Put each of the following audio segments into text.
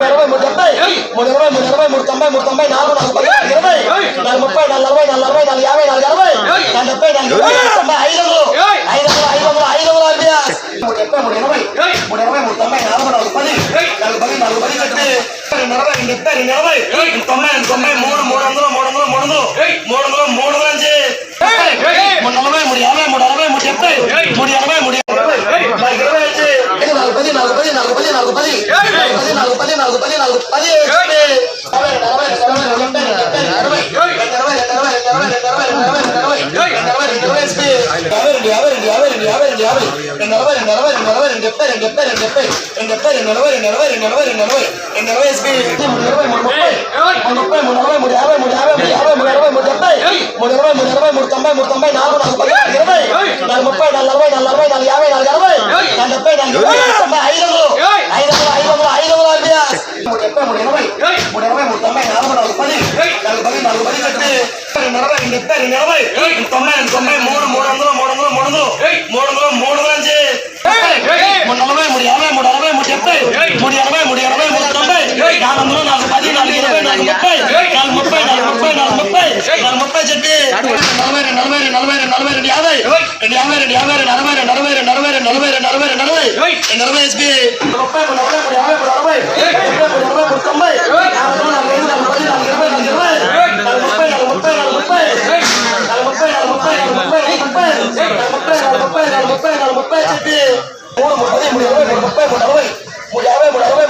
ఇరవై మూడు డెబ్బై మూడు ఇరవై మూడు ఇరవై మూడు తొంభై మూడు తొంభై నాలుగు నాలుగు ఇరవై నాలుగు ముప్పై నాలుగు అరవై నాలుగు అరవై నాలుగు యాభై నాలుగు అరవై నాలుగు డెబ్బై నాలుగు తొంభై ఐదు వందలు ఐదు వందలు ఐదు వందలు ఐదు వందలు అభ్యాస్ మూడు డెబ్బై మూడు ఇరవై మూడు ఇరవై మూడు తొంభై నాలుగు నాలుగు పది నాలుగు పది నాలుగు పది కట్టి రెండు ఇరవై రెండు డెబ్బై రెండు ఇరవై తొంభై తొంభై మూడు మూడు వందలు మూడు వందలు మూడు వందలు మూడు వందలు మూడు వందలు మూడు నలభై మూడు యాభై ముప్పై నాలుగు అరవై నాలుగు అరవై నాలుగు యాభై నాలుగు అరవై నాలుగు డెబ్బై నాలుగు ఐదు మూడు డెబ్బై మూడు ఎనభై మూడు ఇరవై మూడు తొంభై నాలుగు నాలుగు పది నాలుగు పది నాలుగు పది కట్టి రెండు ఇరవై రెండు డెబ్బై రెండు ఎనభై తొంభై రెండు తొంభై మూడు మూడు వందలు మూడు వందలు మూడు వందలు మూడు వందలు మూడు నుంచి మూడు నలభై మూడు యాభై మూడు అరవై మూడు డెబ్బై మూడు ఎనభై మూడు ఎనభై మూడు తొంభై నాలుగు వందలు నాలుగు పది నాలుగు ఇరవై నాలుగు ముప్పై నాలుగు ముప్పై నాలుగు ముప్పై నాలుగు ముప్పై చెప్పి నలభై రెండు నలభై రెండు నలభై రెండు నలభై రెండు యాభై రెండు యాభై రెండు యాభై రెండు అరవై రెండు అరవై రెండు అరవై రెండు నలభై రెండు అరవై రెండు అరవై రెండు అరవై ఎస్పీ ముప్పై మూడు నలభై మూడు యాభై మూడు అరవై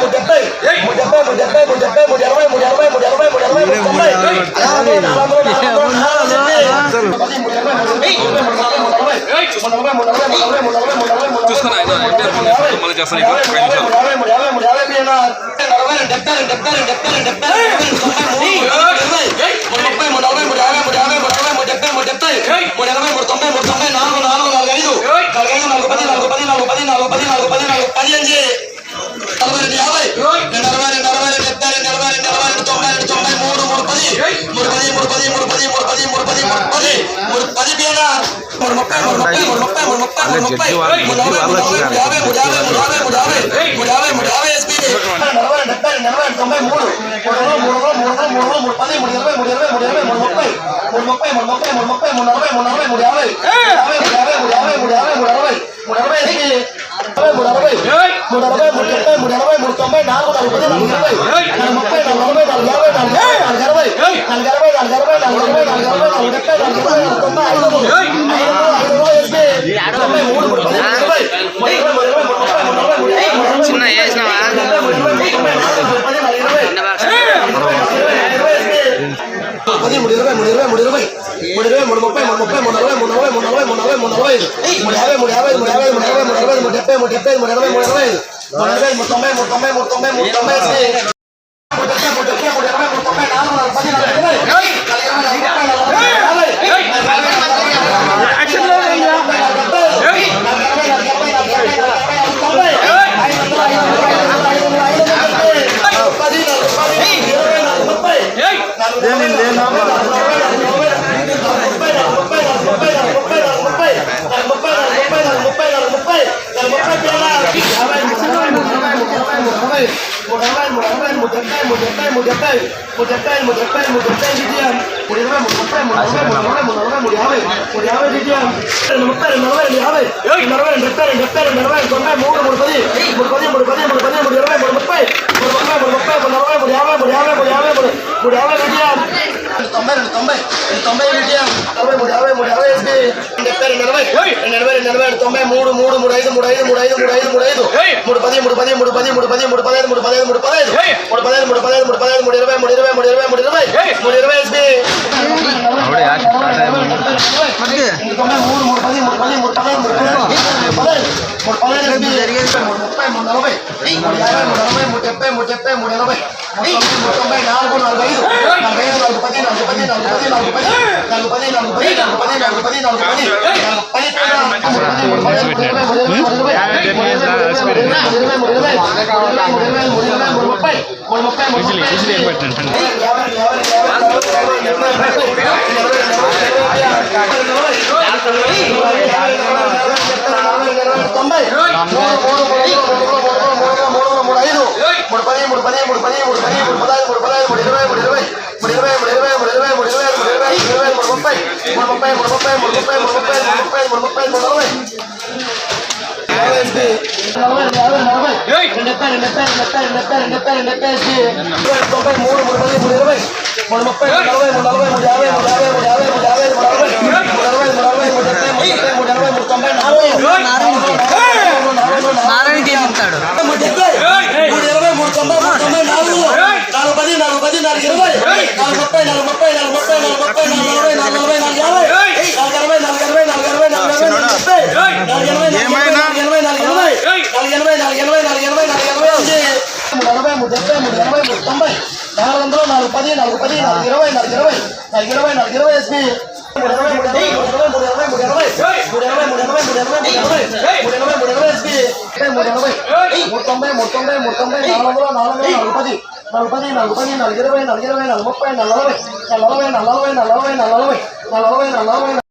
ముప్పై మూడు నలభై మూడు తొంభై Bravo, bravo, bravo. పది మళ్ళీ చేస్తాను ఇక్కడ ఒక నిమిషాలు పదిహేను పక్కన ఉండాలి వాళ్ళ జడ్జి వాళ్ళు బుద్ధి వాళ్ళు వచ్చినారు చిన్న వేసినావా? మూడు పది మూడు ఇరవై మూడు ఇరవై మూడు ఇరవై మూడు ఇరవై మూడు ముప్పై మూడు ముప్పై మూడు నలభై మూడు నలభై మూడు నలభై మూడు నలభై మూడు నలభై ఐదు మూడు యాభై మూడు యాభై మూడు యాభై మూడు మూడు అరవై మూడు డెబ్బై మూడు డెబ్బై మూడు మూడు ఐదు మూడు మూడు తొంభై మూడు తొంభై మూడు తొంభై మూడు తొంభై మూడు డెబ్బై మూడు డెబ్బై మూడు డెబ్బై మూడు డెబ్బై ద్వితీయం మూడు ఇరవై మూడు ముప్పై మూడు నలభై మూడు నలభై మూడు నలభై మూడు యాభై మూడు యాభై ద్వితీయం రెండు ముప్పై రెండు నలభై రెండు యాభై నలభై రెండు డెబ్బై రెండు డెబ్బై రెండు నలభై తొంభై మూడు మూడు పది మూడు పది మూడు పది మూడు పది మూడు ఇరవై మూడు ముప్పై మూడు ముప్పై మూడు ముప్పై మూడు నలభై మూడు యాభై మూడు యాభై మూడు యాభై మూడు మూడు యాభై ద్వితీయం ఎస్పీ డెబ్బై రెండు ఎనభై రెండు ఎనభై రెండు ఎనభై తొంభై మూడు మూడు మూడు ఐదు మూడు ఐదు మూడు ఐదు మూడు ఐదు మూడు ఐదు మూడు పది మూడు పది మూడు పది మూడు పది మూడు పదహైదు మూడు పదహైదు మూడు పదహైదు మూడు పదహైదు మూడు పదహైదు మూడు పదహైదు మూడు ఇరవై మూడు ఇరవై మూడు ఇరవై మూడు ఇరవై మూడు ఇరవై ఎస్పీ తొంభై మూడు మూడు పది మూడు పది మూడు పదహైదు మూడు పదహైదు మూడు మూడు ముప్పై మూడు నలభై మూడు యాభై మూడు అరవై మూడు డెబ్బై మూడు డెబ్బై మూడు ఎనభై మూడు తొంభై నాలుగు నలభై ఐదు నలభై ఐదు నాలుగు పది నాలుగు పది నాలుగు పది నాలుగు పది నాలుగు పది నాలుగు పది నాలుగు పది నాలుగు పది నాలుగు పది నాలుగు మూడు మూడు పది మూడు ఇరవై మూడు ముప్పై మూడు నలభై మూడు నలభై మూడు యాభై మూడు యాభై మూడు యాభై మూడు యాభై మూడు అరవై మూడు అరవై మూడు అరవై మూడు డెబ్బై మూడు డెబ్బై మూడు ఎనభై మూడు తొంభై నాలుగు నారాయణకి ఏమిస్తాడు మూడు డెబ్బై మూడు ఇరవై మూడు తొంభై మూడు తొంభై నాలుగు నాలుగు పది నాలుగు పది నాలుగు ఇరవై నాలుగు ముప్పై నాలుగు ముప్పై నాలుగు ముప్పై నాలుగు ముప్పై నాలుగు నలభై నాలుగు నలభై నాలుగు యాభై నాలుగు అరవై నాలుగు ఎనభై నాలుగు ఎనభై నాలుగు ఎనభై నాలుగు ముప్పై నాలుగు ఎనభై నాలుగు ఎనభై నాలుగు ఎనభై నాలుగు ఎనభై నాలుగు ఎనభై నాలుగు ఎనభై నాలుగు ఎనభై అండి మూడు ఎనభై మూడు డెబ్బై మూడు ఎనభై మూడు తొంభై నాలుగు వందలు నాలుగు పది నాలుగు పది నాలుగు ఇరవై నాలుగు ఇరవై నాలుగు ఇరవై నాలుగు ఇరవై ఎస్పీ మూడు మూడు ఎనభై మూడు ఎనభై మూడు ఎనభై మూడు ఎనభై మూడు ఎనభై మూడు ఎనభై మూడు ఎనభై మూడు ఎనభై మూడు ఎనభై ఎస్పీ మూడు ఎనభై మూడు తొంభై మూడు తొంభై మూడు తొంభై నాలుగు వందలు నాలుగు వందలు నాలుగు పది నాలుగు పది నాలుగు పది నాలుగు ఇరవై నాలుగు ఇరవై నాలుగు ముప్పై నాలుగు నలభై నలభై నలభై నలభై నలభై నలభై నలభై నాలుగు నలభై